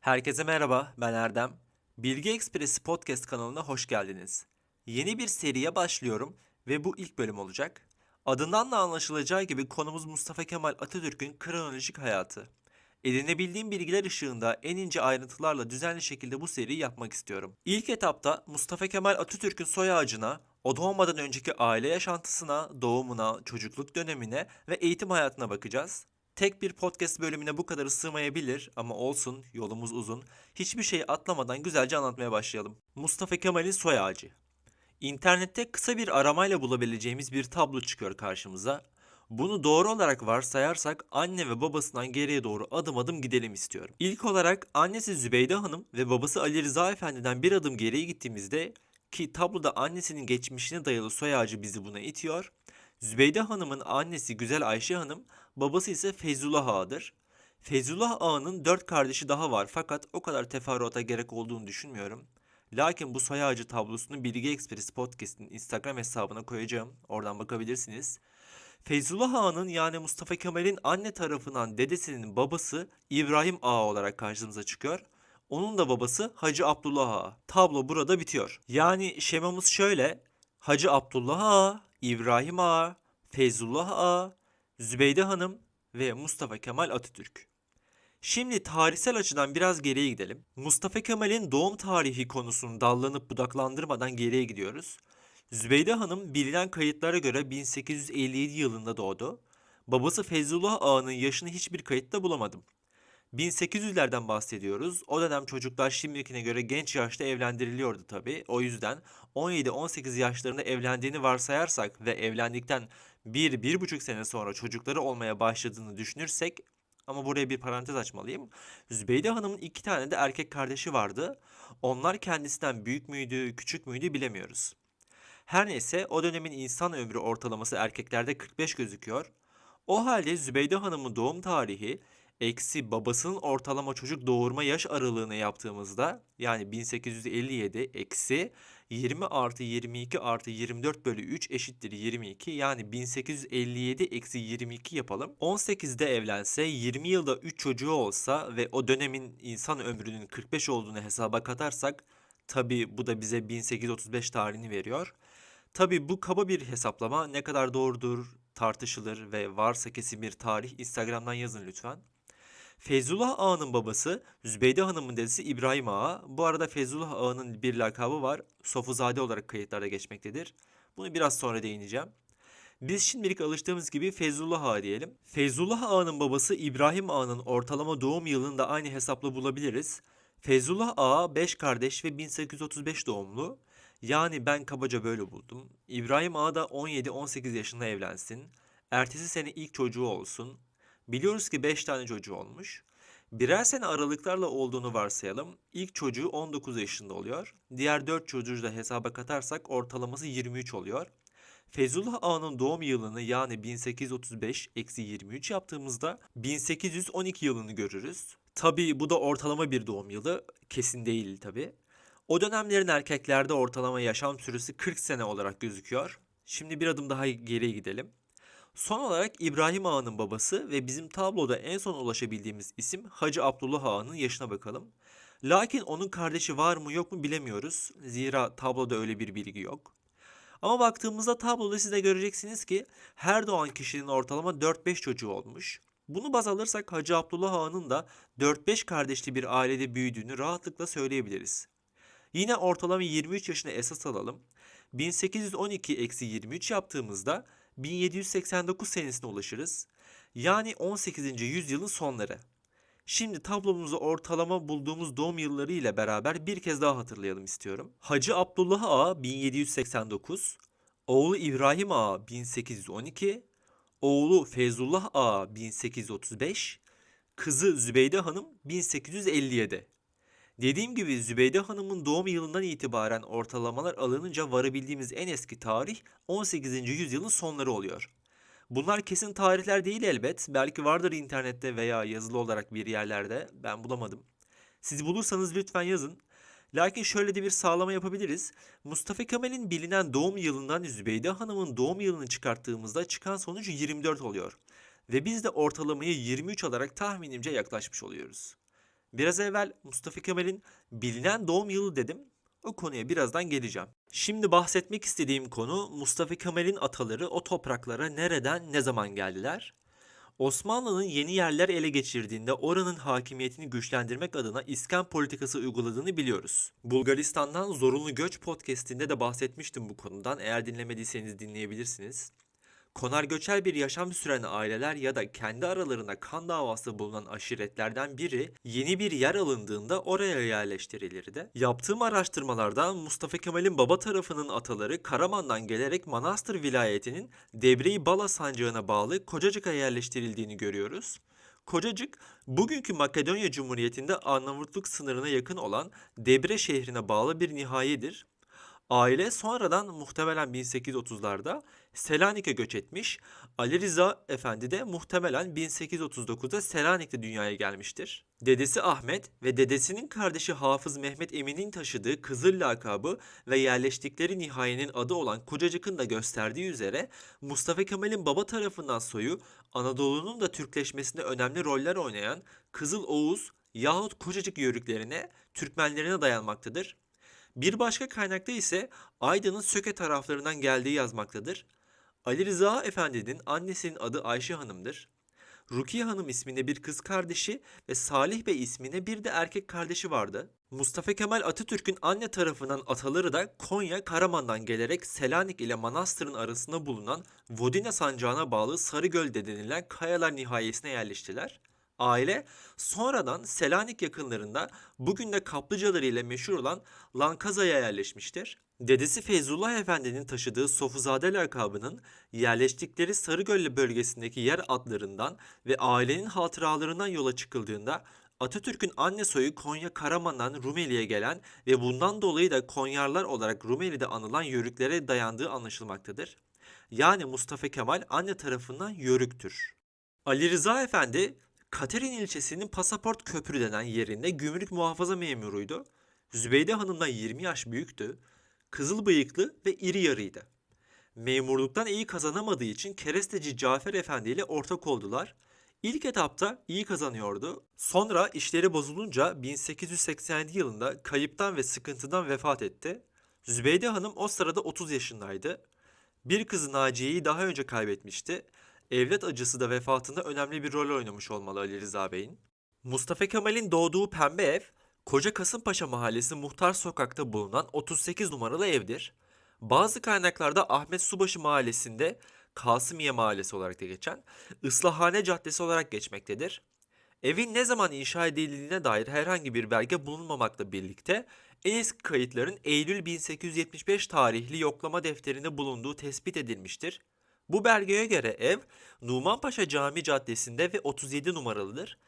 Herkese merhaba, ben Erdem. Bilgi Ekspresi Podcast kanalına hoş geldiniz. Yeni bir seriye başlıyorum ve bu ilk bölüm olacak. Adından da anlaşılacağı gibi konumuz Mustafa Kemal Atatürk'ün kronolojik hayatı. Edinebildiğim bilgiler ışığında en ince ayrıntılarla düzenli şekilde bu seriyi yapmak istiyorum. İlk etapta Mustafa Kemal Atatürk'ün soy ağacına, o doğmadan önceki aile yaşantısına, doğumuna, çocukluk dönemine ve eğitim hayatına bakacağız. Tek bir podcast bölümüne bu kadarı sığmayabilir ama olsun yolumuz uzun. Hiçbir şeyi atlamadan güzelce anlatmaya başlayalım. Mustafa Kemal'in soy ağacı. İnternette kısa bir aramayla bulabileceğimiz bir tablo çıkıyor karşımıza. Bunu doğru olarak varsayarsak anne ve babasından geriye doğru adım adım gidelim istiyorum. İlk olarak annesi Zübeyde Hanım ve babası Ali Rıza Efendi'den bir adım geriye gittiğimizde ki tabloda annesinin geçmişine dayalı soy ağacı bizi buna itiyor. Zübeyde Hanım'ın annesi Güzel Ayşe Hanım, babası ise Feyzullah Ağa'dır. Feyzullah Ağa'nın dört kardeşi daha var fakat o kadar teferruata gerek olduğunu düşünmüyorum. Lakin bu soy ağacı tablosunu Bilgi Ekspresi Podcast'in Instagram hesabına koyacağım. Oradan bakabilirsiniz. Feyzullah Ağa'nın yani Mustafa Kemal'in anne tarafından dedesinin babası İbrahim Ağa olarak karşımıza çıkıyor. Onun da babası Hacı Abdullah Ağa. Tablo burada bitiyor. Yani şemamız şöyle. Hacı Abdullah Ağa, İbrahim Ağa, Feyzullah Ağa, Zübeyde Hanım ve Mustafa Kemal Atatürk. Şimdi tarihsel açıdan biraz geriye gidelim. Mustafa Kemal'in doğum tarihi konusunu dallanıp budaklandırmadan geriye gidiyoruz. Zübeyde Hanım bilinen kayıtlara göre 1857 yılında doğdu. Babası Feyzullah Ağa'nın yaşını hiçbir kayıtta bulamadım. 1800'lerden bahsediyoruz. O dönem çocuklar şimdikine göre genç yaşta evlendiriliyordu tabii. O yüzden 17-18 yaşlarında evlendiğini varsayarsak ve evlendikten 1-1,5 sene sonra çocukları olmaya başladığını düşünürsek ama buraya bir parantez açmalıyım. Zübeyde Hanım'ın iki tane de erkek kardeşi vardı. Onlar kendisinden büyük müydü, küçük müydü bilemiyoruz. Her neyse o dönemin insan ömrü ortalaması erkeklerde 45 gözüküyor. O halde Zübeyde Hanım'ın doğum tarihi eksi babasının ortalama çocuk doğurma yaş aralığını yaptığımızda yani 1857 eksi 20 artı 22 artı 24 bölü 3 eşittir 22 yani 1857 eksi 22 yapalım. 18'de evlense 20 yılda 3 çocuğu olsa ve o dönemin insan ömrünün 45 olduğunu hesaba katarsak tabi bu da bize 1835 tarihini veriyor. Tabi bu kaba bir hesaplama ne kadar doğrudur tartışılır ve varsa kesin bir tarih Instagram'dan yazın lütfen. Feyzullah Ağa'nın babası Zübeyde Hanım'ın dedesi İbrahim Ağa. Bu arada Feyzullah Ağa'nın bir lakabı var. Sofuzade olarak kayıtlarda geçmektedir. Bunu biraz sonra değineceğim. Biz şimdilik alıştığımız gibi Feyzullah Ağa diyelim. Feyzullah Ağa'nın babası İbrahim Ağa'nın ortalama doğum yılını da aynı hesapla bulabiliriz. Feyzullah Ağa 5 kardeş ve 1835 doğumlu. Yani ben kabaca böyle buldum. İbrahim Ağa da 17-18 yaşında evlensin. Ertesi sene ilk çocuğu olsun. Biliyoruz ki 5 tane çocuğu olmuş. Birer sene aralıklarla olduğunu varsayalım. İlk çocuğu 19 yaşında oluyor. Diğer 4 çocuğu da hesaba katarsak ortalaması 23 oluyor. Feyzullah Ağa'nın doğum yılını yani 1835 eksi 23 yaptığımızda 1812 yılını görürüz. Tabi bu da ortalama bir doğum yılı. Kesin değil tabi. O dönemlerin erkeklerde ortalama yaşam süresi 40 sene olarak gözüküyor. Şimdi bir adım daha geriye gidelim. Son olarak İbrahim Ağa'nın babası ve bizim tabloda en son ulaşabildiğimiz isim Hacı Abdullah Ağa'nın yaşına bakalım. Lakin onun kardeşi var mı yok mu bilemiyoruz. Zira tabloda öyle bir bilgi yok. Ama baktığımızda tabloda siz de göreceksiniz ki her doğan kişinin ortalama 4-5 çocuğu olmuş. Bunu baz alırsak Hacı Abdullah Ağa'nın da 4-5 kardeşli bir ailede büyüdüğünü rahatlıkla söyleyebiliriz. Yine ortalama 23 yaşına esas alalım. 1812 eksi 23 yaptığımızda 1789 senesine ulaşırız. Yani 18. yüzyılın sonları. Şimdi tablomuzu ortalama bulduğumuz doğum yılları ile beraber bir kez daha hatırlayalım istiyorum. Hacı Abdullah Ağa 1789, oğlu İbrahim Ağa 1812, oğlu Feyzullah Ağa 1835, kızı Zübeyde Hanım 1857. Dediğim gibi Zübeyde Hanım'ın doğum yılından itibaren ortalamalar alınınca varabildiğimiz en eski tarih 18. yüzyılın sonları oluyor. Bunlar kesin tarihler değil elbet. Belki vardır internette veya yazılı olarak bir yerlerde. Ben bulamadım. Siz bulursanız lütfen yazın. Lakin şöyle de bir sağlama yapabiliriz. Mustafa Kemal'in bilinen doğum yılından Zübeyde Hanım'ın doğum yılını çıkarttığımızda çıkan sonuç 24 oluyor. Ve biz de ortalamayı 23 alarak tahminimce yaklaşmış oluyoruz. Biraz evvel Mustafa Kemal'in bilinen doğum yılı dedim. O konuya birazdan geleceğim. Şimdi bahsetmek istediğim konu Mustafa Kemal'in ataları o topraklara nereden ne zaman geldiler? Osmanlı'nın yeni yerler ele geçirdiğinde oranın hakimiyetini güçlendirmek adına iskan politikası uyguladığını biliyoruz. Bulgaristan'dan Zorunlu Göç podcastinde de bahsetmiştim bu konudan. Eğer dinlemediyseniz dinleyebilirsiniz. Konar göçer bir yaşam süren aileler ya da kendi aralarında kan davası bulunan aşiretlerden biri yeni bir yer alındığında oraya yerleştirilirdi. Yaptığım araştırmalarda Mustafa Kemal'in baba tarafının ataları Karaman'dan gelerek Manastır vilayetinin Debre-i Bala sancağına bağlı Kocacık'a yerleştirildiğini görüyoruz. Kocacık, bugünkü Makedonya Cumhuriyeti'nde Arnavutluk sınırına yakın olan Debre şehrine bağlı bir nihayedir. Aile sonradan muhtemelen 1830'larda Selanik'e göç etmiş. Ali Rıza Efendi de muhtemelen 1839'da Selanik'te dünyaya gelmiştir. Dedesi Ahmet ve dedesinin kardeşi Hafız Mehmet Emin'in taşıdığı Kızıl lakabı ve yerleştikleri nihayenin adı olan Kocacık'ın da gösterdiği üzere Mustafa Kemal'in baba tarafından soyu Anadolu'nun da Türkleşmesinde önemli roller oynayan Kızıl Oğuz yahut Kocacık yörüklerine, Türkmenlerine dayanmaktadır. Bir başka kaynakta ise Aydın'ın Söke taraflarından geldiği yazmaktadır. Ali Rıza Efendi'nin annesinin adı Ayşe Hanım'dır. Rukiye Hanım isminde bir kız kardeşi ve Salih Bey isminde bir de erkek kardeşi vardı. Mustafa Kemal Atatürk'ün anne tarafından ataları da Konya Karaman'dan gelerek Selanik ile Manastır'ın arasında bulunan Vodina sancağına bağlı Sarıgöl'de denilen kayalar nihayesine yerleştiler. Aile sonradan Selanik yakınlarında bugün de kaplıcaları ile meşhur olan Lankaza'ya yerleşmiştir. Dedesi Feyzullah Efendi'nin taşıdığı Sofuzade lakabının yerleştikleri Sarıgöl bölgesindeki yer adlarından ve ailenin hatıralarından yola çıkıldığında Atatürk'ün anne soyu Konya Karaman'dan Rumeli'ye gelen ve bundan dolayı da Konyarlar olarak Rumeli'de anılan yörüklere dayandığı anlaşılmaktadır. Yani Mustafa Kemal anne tarafından yörüktür. Ali Rıza Efendi Katerin ilçesinin Pasaport Köprü denen yerinde gümrük muhafaza memuruydu. Zübeyde Hanım'dan 20 yaş büyüktü. Kızıl bıyıklı ve iri yarıydı. Memurluktan iyi kazanamadığı için keresteci Cafer Efendi ile ortak oldular. İlk etapta iyi kazanıyordu. Sonra işleri bozulunca 1887 yılında kayıptan ve sıkıntıdan vefat etti. Zübeyde Hanım o sırada 30 yaşındaydı. Bir kızı Naciye'yi daha önce kaybetmişti. Evlat acısı da vefatında önemli bir rol oynamış olmalı Ali Rıza Bey'in. Mustafa Kemal'in doğduğu pembe ev, Koca Kasımpaşa Mahallesi Muhtar Sokak'ta bulunan 38 numaralı evdir. Bazı kaynaklarda Ahmet Subaşı Mahallesi'nde Kasımiye Mahallesi olarak da geçen Islahane Caddesi olarak geçmektedir. Evin ne zaman inşa edildiğine dair herhangi bir belge bulunmamakla birlikte en eski kayıtların Eylül 1875 tarihli yoklama defterinde bulunduğu tespit edilmiştir. Bu belgeye göre ev Numanpaşa Cami Caddesi'nde ve 37 numaralıdır.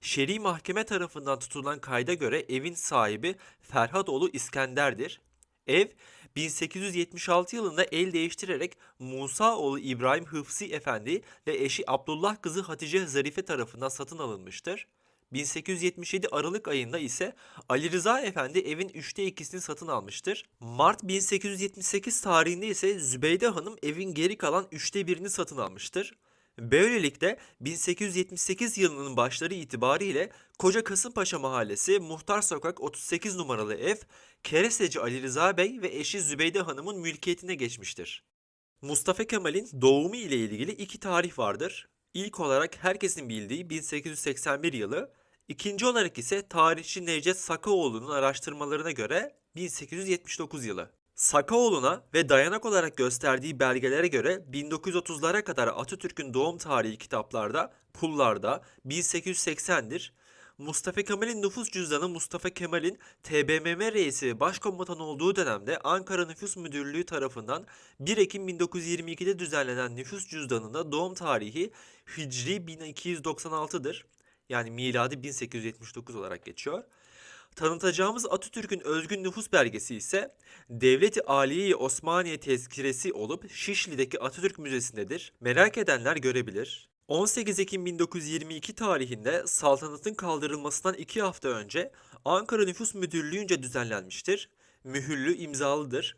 Şer'i mahkeme tarafından tutulan kayda göre evin sahibi Ferhatoğlu İskender'dir. Ev 1876 yılında el değiştirerek Musaoğlu İbrahim Hıfsi Efendi ve eşi Abdullah kızı Hatice Zarife tarafından satın alınmıştır. 1877 Aralık ayında ise Ali Rıza Efendi evin üçte ikisini satın almıştır. Mart 1878 tarihinde ise Zübeyde Hanım evin geri kalan üçte birini satın almıştır. Böylelikle 1878 yılının başları itibariyle Koca Kasımpaşa Mahallesi Muhtar Sokak 38 numaralı ev Keresteci Ali Rıza Bey ve eşi Zübeyde Hanım'ın mülkiyetine geçmiştir. Mustafa Kemal'in doğumu ile ilgili iki tarih vardır. İlk olarak herkesin bildiği 1881 yılı, ikinci olarak ise tarihçi Necdet Sakaoğlu'nun araştırmalarına göre 1879 yılı. Sakaoğlu'na ve dayanak olarak gösterdiği belgelere göre 1930'lara kadar Atatürk'ün doğum tarihi kitaplarda, pullarda 1880'dir. Mustafa Kemal'in nüfus cüzdanı Mustafa Kemal'in TBMM reisi ve başkomutan olduğu dönemde Ankara Nüfus Müdürlüğü tarafından 1 Ekim 1922'de düzenlenen nüfus cüzdanında doğum tarihi Hicri 1296'dır. Yani miladi 1879 olarak geçiyor. Tanıtacağımız Atatürk'ün özgün nüfus belgesi ise Devleti Aliye Osmaniye tezkiresi olup Şişli'deki Atatürk Müzesi'ndedir. Merak edenler görebilir. 18 Ekim 1922 tarihinde saltanatın kaldırılmasından 2 hafta önce Ankara Nüfus Müdürlüğü'nce düzenlenmiştir. Mühürlü imzalıdır.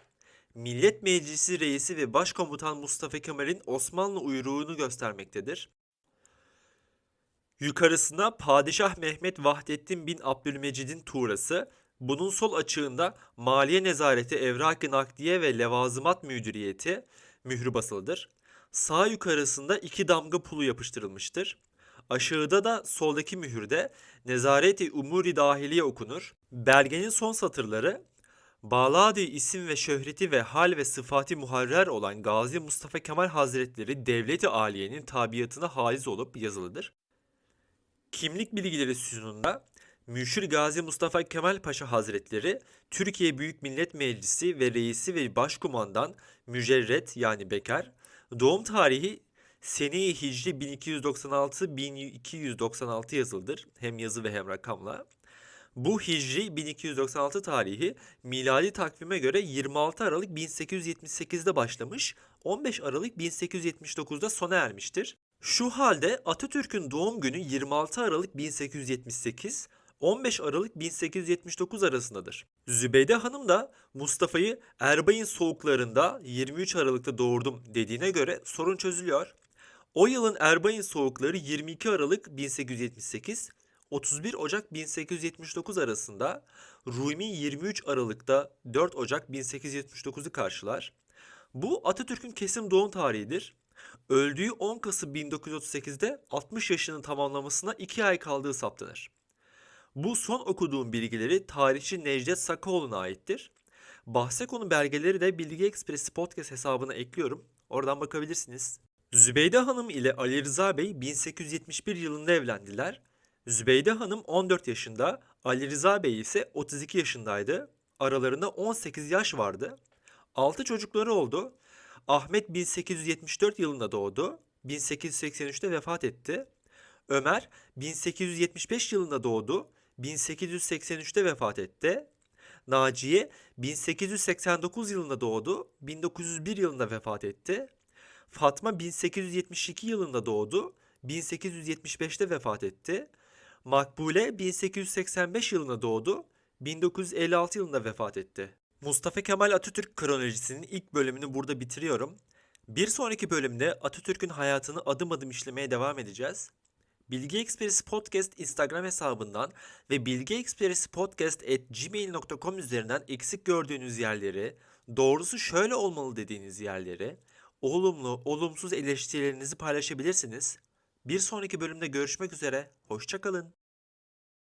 Millet Meclisi Reisi ve Başkomutan Mustafa Kemal'in Osmanlı uyruğunu göstermektedir. Yukarısında Padişah Mehmet Vahdettin bin Abdülmecid'in tuğrası, bunun sol açığında Maliye Nezareti Evrak-ı Nakliye ve Levazımat Müdüriyeti mührü basılıdır. Sağ yukarısında iki damga pulu yapıştırılmıştır. Aşağıda da soldaki mühürde Nezareti Umuri Dahiliye okunur. Belgenin son satırları Bağladı isim ve şöhreti ve hal ve sıfati muharrer olan Gazi Mustafa Kemal Hazretleri Devleti Aliye'nin tabiatına haiz olup yazılıdır. Kimlik bilgileri sütununda Müşir Gazi Mustafa Kemal Paşa Hazretleri Türkiye Büyük Millet Meclisi ve reisi ve başkumandan mücerret yani bekar. Doğum tarihi Sene-i Hicri 1296-1296 yazılıdır. Hem yazı ve hem rakamla. Bu Hicri 1296 tarihi miladi takvime göre 26 Aralık 1878'de başlamış, 15 Aralık 1879'da sona ermiştir. Şu halde Atatürk'ün doğum günü 26 Aralık 1878, 15 Aralık 1879 arasındadır. Zübeyde Hanım da Mustafa'yı Erbay'ın soğuklarında 23 Aralık'ta doğurdum dediğine göre sorun çözülüyor. O yılın Erbay'ın soğukları 22 Aralık 1878, 31 Ocak 1879 arasında Rumi 23 Aralık'ta 4 Ocak 1879'u karşılar. Bu Atatürk'ün kesim doğum tarihidir. Öldüğü 10 Kasım 1938'de 60 yaşını tamamlamasına 2 ay kaldığı saptanır. Bu son okuduğum bilgileri tarihçi Necdet Sakaoğlu'na aittir. Bahse konu belgeleri de Bilgi Ekspresi podcast hesabına ekliyorum. Oradan bakabilirsiniz. Zübeyde Hanım ile Ali Rıza Bey 1871 yılında evlendiler. Zübeyde Hanım 14 yaşında, Ali Rıza Bey ise 32 yaşındaydı. Aralarında 18 yaş vardı. 6 çocukları oldu. Ahmet 1874 yılında doğdu. 1883'te vefat etti. Ömer 1875 yılında doğdu. 1883'te vefat etti. Naciye 1889 yılında doğdu. 1901 yılında vefat etti. Fatma 1872 yılında doğdu. 1875'te vefat etti. Makbule 1885 yılında doğdu. 1956 yılında vefat etti. Mustafa Kemal Atatürk kronolojisinin ilk bölümünü burada bitiriyorum. Bir sonraki bölümde Atatürk'ün hayatını adım adım işlemeye devam edeceğiz. Bilgi Ekspresi Podcast Instagram hesabından ve bilgiekspresipodcast.gmail.com üzerinden eksik gördüğünüz yerleri, doğrusu şöyle olmalı dediğiniz yerleri, olumlu, olumsuz eleştirilerinizi paylaşabilirsiniz. Bir sonraki bölümde görüşmek üzere, hoşçakalın.